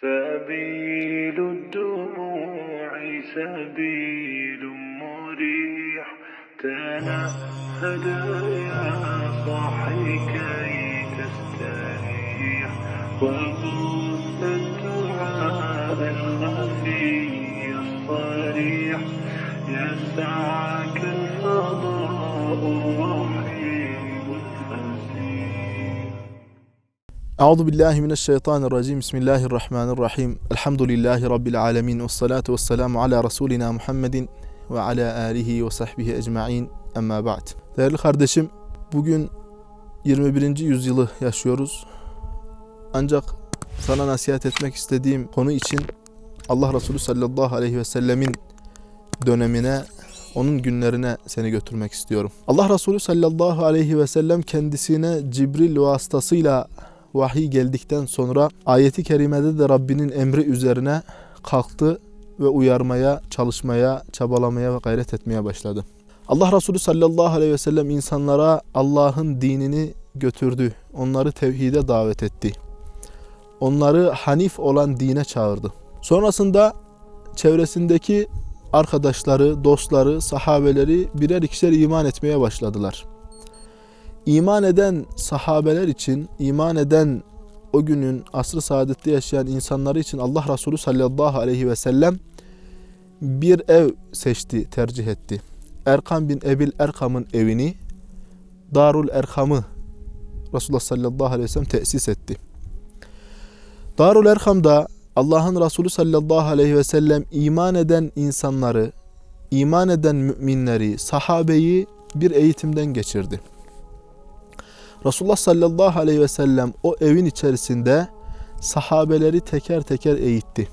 سبيل الدموع سبيل مريح. تنهد يا صاحي كي تستريح. وبث الدعاء الخفي الصريح. يسعك الفضاء الرحيم Euzu billahi mineşşeytanirracim. Bismillahirrahmanirrahim. Elhamdülillahi rabbil alamin ve salatu vesselamu ala rasulina Muhammedin ve ala alihi ve sahbihi ecmaîn. Amma ba'd. Değerli kardeşim, bugün 21. yüzyılı yaşıyoruz. Ancak sana nasihat etmek istediğim konu için Allah Resulü sallallahu aleyhi ve sellemin dönemine, onun günlerine seni götürmek istiyorum. Allah Resulü sallallahu aleyhi ve sellem kendisine Cibril vasıtasıyla vahiy geldikten sonra ayeti kerimede de Rabbinin emri üzerine kalktı ve uyarmaya, çalışmaya, çabalamaya ve gayret etmeye başladı. Allah Resulü sallallahu aleyhi ve sellem insanlara Allah'ın dinini götürdü. Onları tevhide davet etti. Onları hanif olan dine çağırdı. Sonrasında çevresindeki arkadaşları, dostları, sahabeleri birer ikişer iman etmeye başladılar. İman eden sahabeler için, iman eden o günün asrı saadette yaşayan insanları için Allah Resulü sallallahu aleyhi ve sellem bir ev seçti, tercih etti. Erkam bin Ebil Erkam'ın evini, Darul Erkam'ı Resulullah sallallahu aleyhi ve sellem tesis etti. Darul Erkam'da Allah'ın Resulü sallallahu aleyhi ve sellem iman eden insanları, iman eden müminleri, sahabeyi bir eğitimden geçirdi. Resulullah sallallahu aleyhi ve sellem o evin içerisinde sahabeleri teker teker eğitti.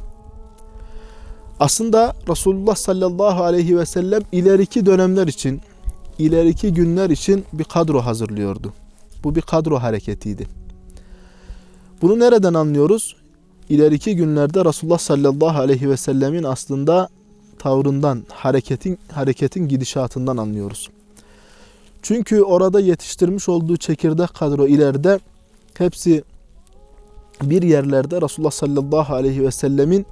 Aslında Resulullah sallallahu aleyhi ve sellem ileriki dönemler için, ileriki günler için bir kadro hazırlıyordu. Bu bir kadro hareketiydi. Bunu nereden anlıyoruz? İleriki günlerde Resulullah sallallahu aleyhi ve sellemin aslında tavrından, hareketin hareketin gidişatından anlıyoruz. Çünkü orada yetiştirmiş olduğu çekirdek kadro ileride hepsi bir yerlerde Resulullah sallallahu aleyhi ve sellemin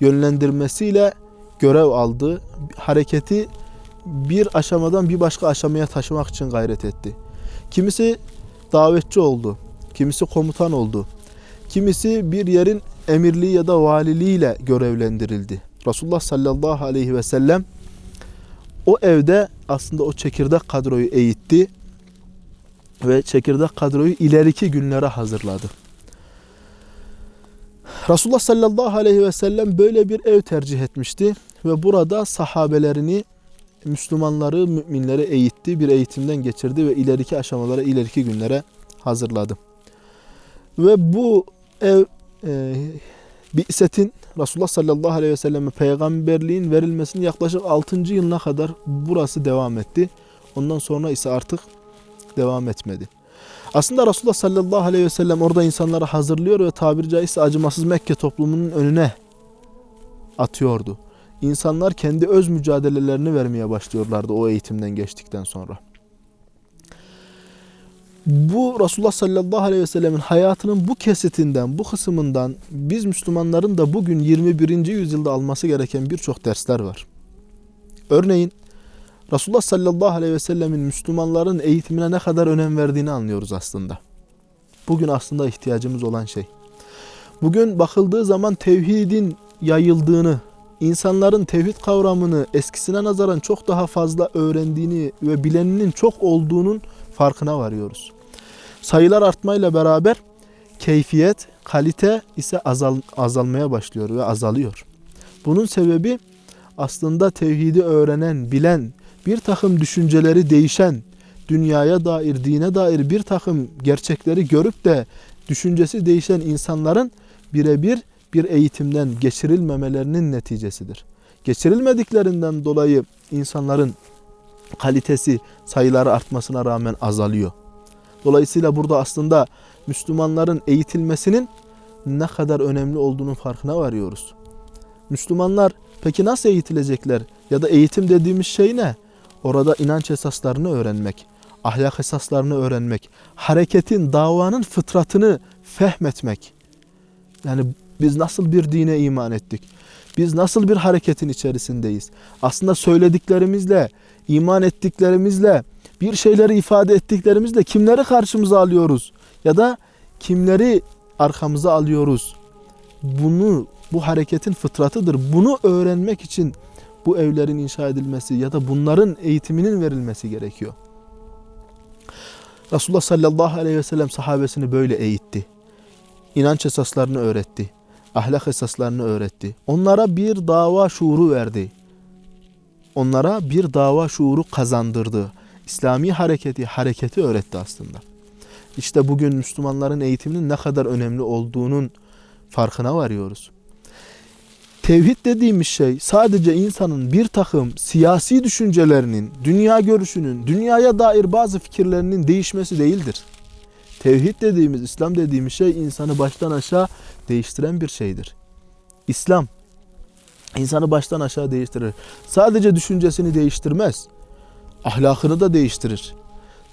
yönlendirmesiyle görev aldı. Hareketi bir aşamadan bir başka aşamaya taşımak için gayret etti. Kimisi davetçi oldu, kimisi komutan oldu, kimisi bir yerin emirliği ya da valiliğiyle görevlendirildi. Resulullah sallallahu aleyhi ve sellem o evde aslında o çekirdek kadroyu eğitti ve çekirdek kadroyu ileriki günlere hazırladı. Resulullah sallallahu aleyhi ve sellem böyle bir ev tercih etmişti ve burada sahabelerini, Müslümanları, müminleri eğitti, bir eğitimden geçirdi ve ileriki aşamalara, ileriki günlere hazırladı. Ve bu ev e, Bi'setin Resulullah sallallahu aleyhi ve selleme peygamberliğin verilmesinin yaklaşık 6. yılına kadar burası devam etti. Ondan sonra ise artık devam etmedi. Aslında Resulullah sallallahu aleyhi ve sellem orada insanları hazırlıyor ve tabiri caizse acımasız Mekke toplumunun önüne atıyordu. İnsanlar kendi öz mücadelelerini vermeye başlıyorlardı o eğitimden geçtikten sonra. Bu Resulullah sallallahu aleyhi ve sellemin hayatının bu kesitinden, bu kısmından biz Müslümanların da bugün 21. yüzyılda alması gereken birçok dersler var. Örneğin Resulullah sallallahu aleyhi ve sellemin Müslümanların eğitimine ne kadar önem verdiğini anlıyoruz aslında. Bugün aslında ihtiyacımız olan şey. Bugün bakıldığı zaman tevhidin yayıldığını, insanların tevhid kavramını eskisine nazaran çok daha fazla öğrendiğini ve bileninin çok olduğunun farkına varıyoruz. Sayılar artmayla beraber keyfiyet, kalite ise azal, azalmaya başlıyor ve azalıyor. Bunun sebebi aslında tevhidi öğrenen, bilen, bir takım düşünceleri değişen, dünyaya dair, dine dair bir takım gerçekleri görüp de düşüncesi değişen insanların birebir bir eğitimden geçirilmemelerinin neticesidir. Geçirilmediklerinden dolayı insanların kalitesi sayıları artmasına rağmen azalıyor. Dolayısıyla burada aslında Müslümanların eğitilmesinin ne kadar önemli olduğunun farkına varıyoruz. Müslümanlar peki nasıl eğitilecekler? Ya da eğitim dediğimiz şey ne? Orada inanç esaslarını öğrenmek, ahlak esaslarını öğrenmek, hareketin, davanın fıtratını fehmetmek Yani biz nasıl bir dine iman ettik? Biz nasıl bir hareketin içerisindeyiz? Aslında söylediklerimizle, iman ettiklerimizle, bir şeyleri ifade ettiklerimizle kimleri karşımıza alıyoruz? Ya da kimleri arkamıza alıyoruz? Bunu, bu hareketin fıtratıdır. Bunu öğrenmek için bu evlerin inşa edilmesi ya da bunların eğitiminin verilmesi gerekiyor. Resulullah sallallahu aleyhi ve sellem sahabesini böyle eğitti. İnanç esaslarını öğretti. Ahlak esaslarını öğretti. Onlara bir dava şuuru verdi. Onlara bir dava şuuru kazandırdı. İslami hareketi, hareketi öğretti aslında. İşte bugün Müslümanların eğitiminin ne kadar önemli olduğunun farkına varıyoruz. Tevhid dediğimiz şey sadece insanın bir takım siyasi düşüncelerinin, dünya görüşünün, dünyaya dair bazı fikirlerinin değişmesi değildir. Tevhid dediğimiz, İslam dediğimiz şey insanı baştan aşağı değiştiren bir şeydir. İslam insanı baştan aşağı değiştirir. Sadece düşüncesini değiştirmez. Ahlakını da değiştirir.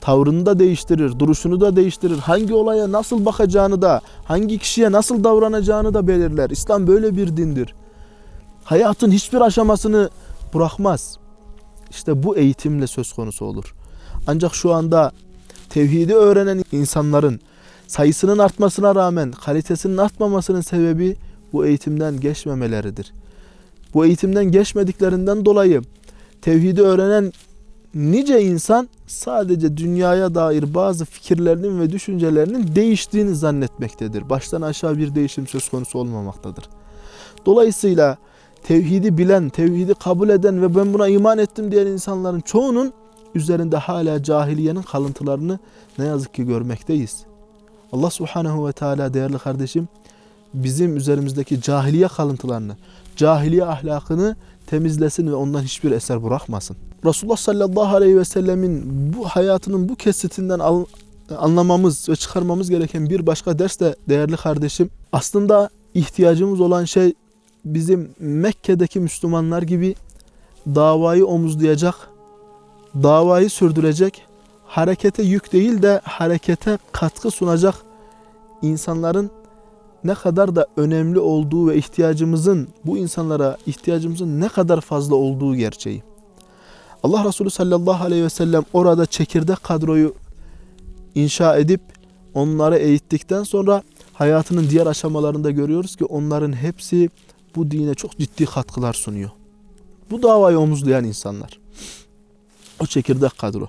Tavrını da değiştirir, duruşunu da değiştirir. Hangi olaya nasıl bakacağını da, hangi kişiye nasıl davranacağını da belirler. İslam böyle bir dindir. Hayatın hiçbir aşamasını bırakmaz. İşte bu eğitimle söz konusu olur. Ancak şu anda tevhidi öğrenen insanların sayısının artmasına rağmen kalitesinin artmamasının sebebi bu eğitimden geçmemeleridir. Bu eğitimden geçmediklerinden dolayı tevhidi öğrenen nice insan sadece dünyaya dair bazı fikirlerinin ve düşüncelerinin değiştiğini zannetmektedir. Baştan aşağı bir değişim söz konusu olmamaktadır. Dolayısıyla tevhidi bilen, tevhidi kabul eden ve ben buna iman ettim diyen insanların çoğunun üzerinde hala cahiliyenin kalıntılarını ne yazık ki görmekteyiz. Allah subhanehu ve teala değerli kardeşim bizim üzerimizdeki cahiliye kalıntılarını, cahiliye ahlakını temizlesin ve ondan hiçbir eser bırakmasın. Resulullah sallallahu aleyhi ve sellemin bu hayatının bu kesitinden al, anlamamız ve çıkarmamız gereken bir başka ders de değerli kardeşim aslında ihtiyacımız olan şey bizim Mekke'deki Müslümanlar gibi davayı omuzlayacak, davayı sürdürecek, harekete yük değil de harekete katkı sunacak insanların ne kadar da önemli olduğu ve ihtiyacımızın bu insanlara ihtiyacımızın ne kadar fazla olduğu gerçeği. Allah Resulü sallallahu aleyhi ve sellem orada çekirdek kadroyu inşa edip onları eğittikten sonra hayatının diğer aşamalarında görüyoruz ki onların hepsi bu dine çok ciddi katkılar sunuyor. Bu davayı omuzlayan insanlar. O çekirdek kadro.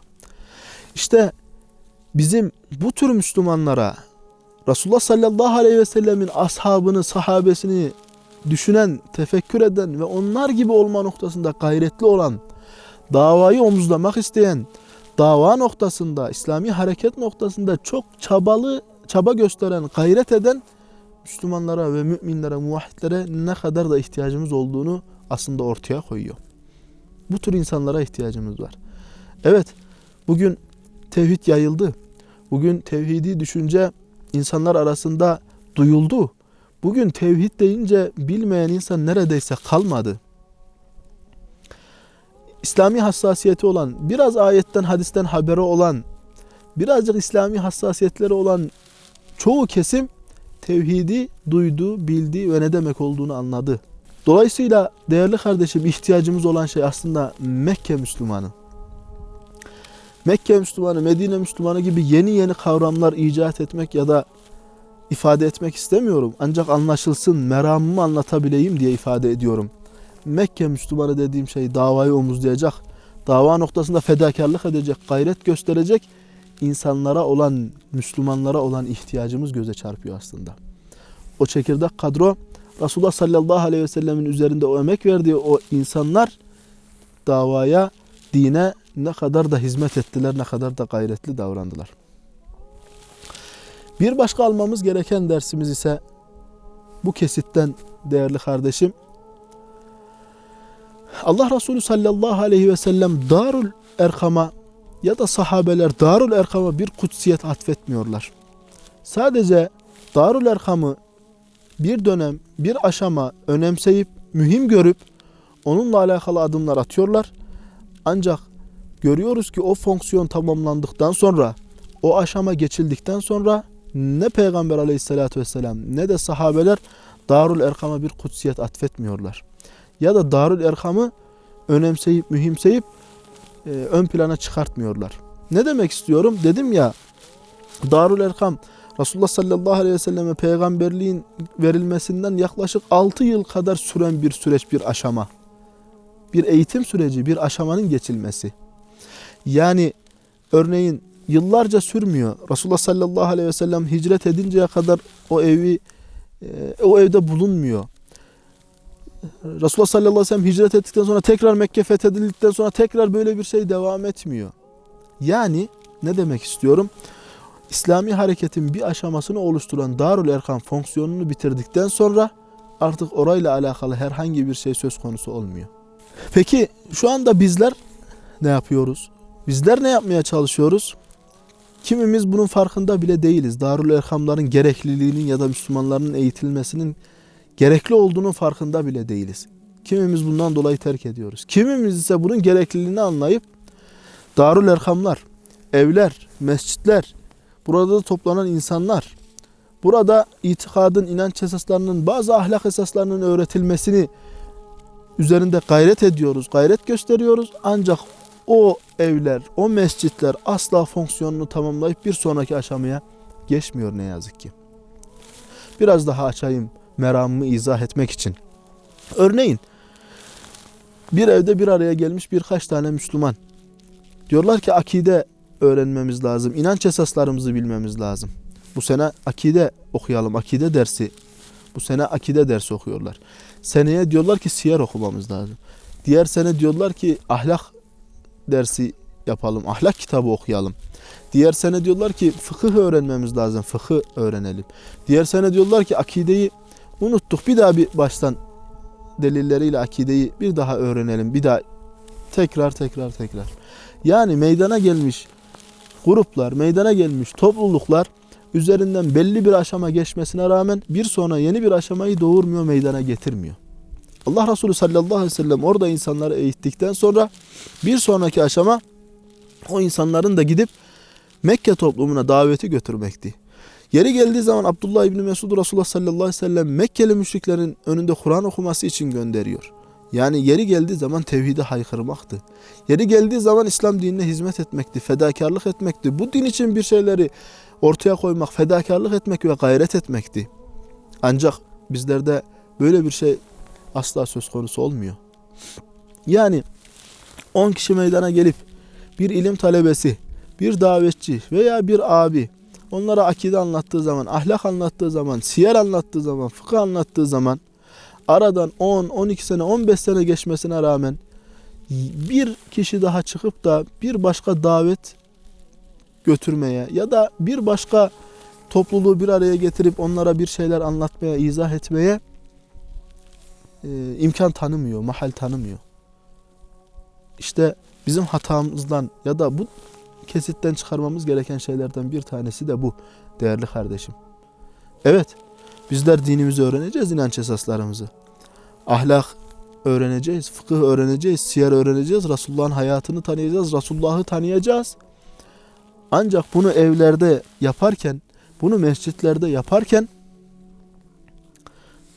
İşte bizim bu tür Müslümanlara Resulullah sallallahu aleyhi ve sellemin ashabını, sahabesini düşünen, tefekkür eden ve onlar gibi olma noktasında gayretli olan, davayı omuzlamak isteyen, dava noktasında, İslami hareket noktasında çok çabalı, çaba gösteren, gayret eden Müslümanlara ve müminlere, muvahhidlere ne kadar da ihtiyacımız olduğunu aslında ortaya koyuyor. Bu tür insanlara ihtiyacımız var. Evet, bugün tevhid yayıldı. Bugün tevhidi düşünce insanlar arasında duyuldu. Bugün tevhid deyince bilmeyen insan neredeyse kalmadı. İslami hassasiyeti olan, biraz ayetten, hadisten haberi olan, birazcık İslami hassasiyetleri olan çoğu kesim tevhidi duydu, bildi ve ne demek olduğunu anladı. Dolayısıyla değerli kardeşim ihtiyacımız olan şey aslında Mekke Müslümanı. Mekke Müslümanı, Medine Müslümanı gibi yeni yeni kavramlar icat etmek ya da ifade etmek istemiyorum. Ancak anlaşılsın, meramımı anlatabileyim diye ifade ediyorum. Mekke Müslümanı dediğim şey davayı omuzlayacak, dava noktasında fedakarlık edecek, gayret gösterecek insanlara olan, Müslümanlara olan ihtiyacımız göze çarpıyor aslında. O çekirdek kadro Resulullah sallallahu aleyhi ve sellemin üzerinde o emek verdiği o insanlar davaya, dine ne kadar da hizmet ettiler, ne kadar da gayretli davrandılar. Bir başka almamız gereken dersimiz ise bu kesitten değerli kardeşim Allah Resulü sallallahu aleyhi ve sellem Darul Erkam'a ya da sahabeler Darul Erkam'a bir kutsiyet atfetmiyorlar. Sadece Darul Erkam'ı bir dönem, bir aşama önemseyip, mühim görüp onunla alakalı adımlar atıyorlar. Ancak görüyoruz ki o fonksiyon tamamlandıktan sonra, o aşama geçildikten sonra ne Peygamber aleyhissalatü vesselam ne de sahabeler Darul Erkam'a bir kutsiyet atfetmiyorlar. Ya da Darul Erkam'ı önemseyip, mühimseyip e, ön plana çıkartmıyorlar. Ne demek istiyorum? Dedim ya Darul Erkam Resulullah sallallahu aleyhi ve selleme peygamberliğin verilmesinden yaklaşık 6 yıl kadar süren bir süreç, bir aşama. Bir eğitim süreci, bir aşamanın geçilmesi. Yani örneğin yıllarca sürmüyor. Resulullah sallallahu aleyhi ve sellem hicret edinceye kadar o evi e, o evde bulunmuyor. Resulullah sallallahu aleyhi ve sellem hicret ettikten sonra tekrar Mekke fethedildikten sonra tekrar böyle bir şey devam etmiyor. Yani ne demek istiyorum? İslami hareketin bir aşamasını oluşturan Darül Erkam fonksiyonunu bitirdikten sonra artık orayla alakalı herhangi bir şey söz konusu olmuyor. Peki şu anda bizler ne yapıyoruz? Bizler ne yapmaya çalışıyoruz? Kimimiz bunun farkında bile değiliz. Darül Erkamların gerekliliğinin ya da Müslümanların eğitilmesinin gerekli olduğunun farkında bile değiliz. Kimimiz bundan dolayı terk ediyoruz. Kimimiz ise bunun gerekliliğini anlayıp Darül Erkamlar, evler, mescitler, burada da toplanan insanlar, burada itikadın, inanç esaslarının, bazı ahlak esaslarının öğretilmesini üzerinde gayret ediyoruz, gayret gösteriyoruz. Ancak o evler, o mescitler asla fonksiyonunu tamamlayıp bir sonraki aşamaya geçmiyor ne yazık ki. Biraz daha açayım meramımı izah etmek için. Örneğin bir evde bir araya gelmiş birkaç tane Müslüman. Diyorlar ki akide öğrenmemiz lazım. İnanç esaslarımızı bilmemiz lazım. Bu sene akide okuyalım. Akide dersi. Bu sene akide dersi okuyorlar. Seneye diyorlar ki siyer okumamız lazım. Diğer sene diyorlar ki ahlak dersi yapalım. Ahlak kitabı okuyalım. Diğer sene diyorlar ki fıkıh öğrenmemiz lazım. Fıkıh öğrenelim. Diğer sene diyorlar ki akideyi unuttuk. Bir daha bir baştan delilleriyle akideyi bir daha öğrenelim. Bir daha tekrar tekrar tekrar. Yani meydana gelmiş gruplar, meydana gelmiş topluluklar üzerinden belli bir aşama geçmesine rağmen bir sonra yeni bir aşamayı doğurmuyor, meydana getirmiyor. Allah Resulü sallallahu aleyhi ve sellem orada insanları eğittikten sonra bir sonraki aşama o insanların da gidip Mekke toplumuna daveti götürmekti. Yeri geldiği zaman Abdullah İbni Mesud Resulullah sallallahu aleyhi ve sellem Mekkeli müşriklerin önünde Kur'an okuması için gönderiyor. Yani yeri geldiği zaman tevhide haykırmaktı. Yeri geldiği zaman İslam dinine hizmet etmekti, fedakarlık etmekti. Bu din için bir şeyleri ortaya koymak, fedakarlık etmek ve gayret etmekti. Ancak bizlerde böyle bir şey asla söz konusu olmuyor. Yani 10 kişi meydana gelip bir ilim talebesi, bir davetçi veya bir abi onlara akide anlattığı zaman, ahlak anlattığı zaman, siyer anlattığı zaman, fıkıh anlattığı zaman aradan 10, 12 sene, 15 sene geçmesine rağmen bir kişi daha çıkıp da bir başka davet götürmeye ya da bir başka topluluğu bir araya getirip onlara bir şeyler anlatmaya, izah etmeye e, imkan tanımıyor, mahal tanımıyor. İşte bizim hatamızdan ya da bu kesitten çıkarmamız gereken şeylerden bir tanesi de bu değerli kardeşim. Evet, bizler dinimizi öğreneceğiz, inanç esaslarımızı. Ahlak öğreneceğiz, fıkıh öğreneceğiz, siyer öğreneceğiz, Resulullah'ın hayatını tanıyacağız, Resulullah'ı tanıyacağız. Ancak bunu evlerde yaparken, bunu mescitlerde yaparken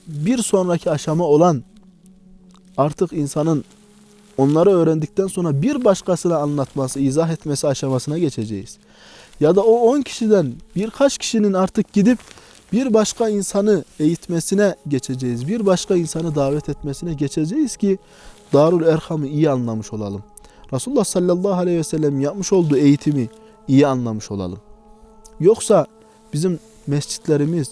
bir sonraki aşama olan artık insanın onları öğrendikten sonra bir başkasına anlatması, izah etmesi aşamasına geçeceğiz. Ya da o 10 kişiden birkaç kişinin artık gidip bir başka insanı eğitmesine geçeceğiz. Bir başka insanı davet etmesine geçeceğiz ki Darul Erham'ı iyi anlamış olalım. Resulullah sallallahu aleyhi ve sellem yapmış olduğu eğitimi iyi anlamış olalım. Yoksa bizim mescitlerimiz,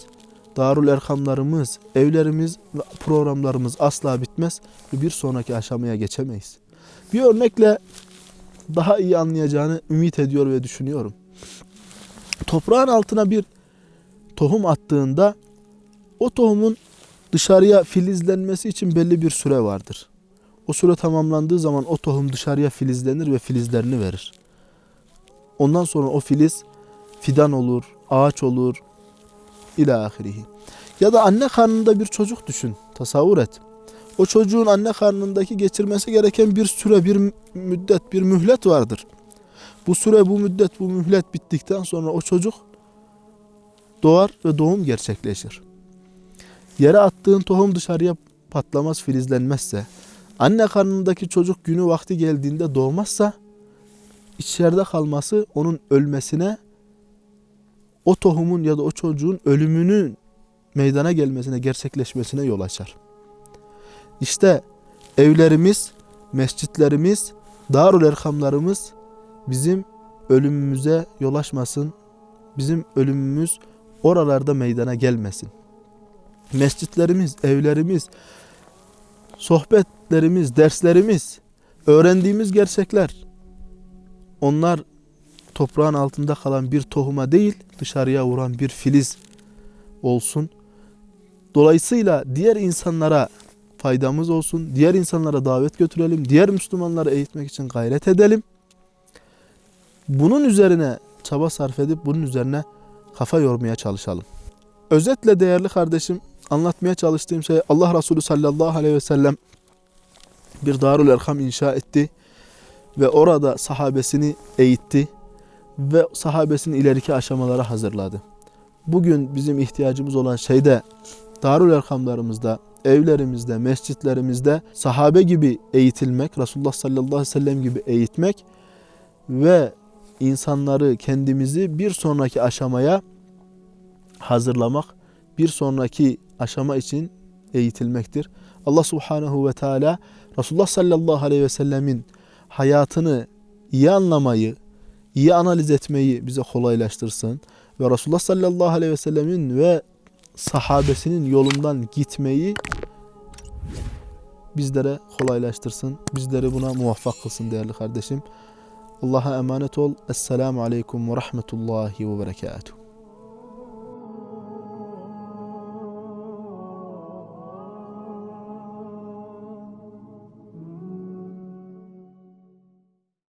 Darul Erkamlarımız, evlerimiz ve programlarımız asla bitmez ve bir sonraki aşamaya geçemeyiz. Bir örnekle daha iyi anlayacağını ümit ediyor ve düşünüyorum. Toprağın altına bir tohum attığında o tohumun dışarıya filizlenmesi için belli bir süre vardır. O süre tamamlandığı zaman o tohum dışarıya filizlenir ve filizlerini verir. Ondan sonra o filiz fidan olur, ağaç olur, ahirihi. Ya da anne karnında bir çocuk düşün, tasavvur et. O çocuğun anne karnındaki geçirmesi gereken bir süre, bir müddet, bir mühlet vardır. Bu süre, bu müddet, bu mühlet bittikten sonra o çocuk doğar ve doğum gerçekleşir. Yere attığın tohum dışarıya patlamaz, filizlenmezse, anne karnındaki çocuk günü vakti geldiğinde doğmazsa, içeride kalması onun ölmesine, o tohumun ya da o çocuğun ölümünün meydana gelmesine, gerçekleşmesine yol açar. İşte evlerimiz, mescitlerimiz, darul erkamlarımız bizim ölümümüze yol açmasın, bizim ölümümüz oralarda meydana gelmesin. Mescitlerimiz, evlerimiz, sohbetlerimiz, derslerimiz, öğrendiğimiz gerçekler onlar toprağın altında kalan bir tohuma değil dışarıya vuran bir filiz olsun. Dolayısıyla diğer insanlara faydamız olsun. Diğer insanlara davet götürelim. Diğer Müslümanları eğitmek için gayret edelim. Bunun üzerine çaba sarf edip bunun üzerine kafa yormaya çalışalım. Özetle değerli kardeşim anlatmaya çalıştığım şey Allah Resulü sallallahu aleyhi ve sellem bir Darul Erkam inşa etti ve orada sahabesini eğitti ve sahabesini ileriki aşamalara hazırladı. Bugün bizim ihtiyacımız olan şey de Darul Erkamlarımızda, evlerimizde, mescitlerimizde sahabe gibi eğitilmek, Resulullah sallallahu aleyhi ve sellem gibi eğitmek ve insanları, kendimizi bir sonraki aşamaya hazırlamak, bir sonraki aşama için eğitilmektir. Allah subhanehu ve teala Resulullah sallallahu aleyhi ve sellemin hayatını iyi anlamayı, iyi analiz etmeyi bize kolaylaştırsın. Ve Resulullah sallallahu aleyhi ve sellemin ve sahabesinin yolundan gitmeyi bizlere kolaylaştırsın. Bizleri buna muvaffak kılsın değerli kardeşim. Allah'a emanet ol. Esselamu aleyküm ve rahmetullahi ve berekatuhu.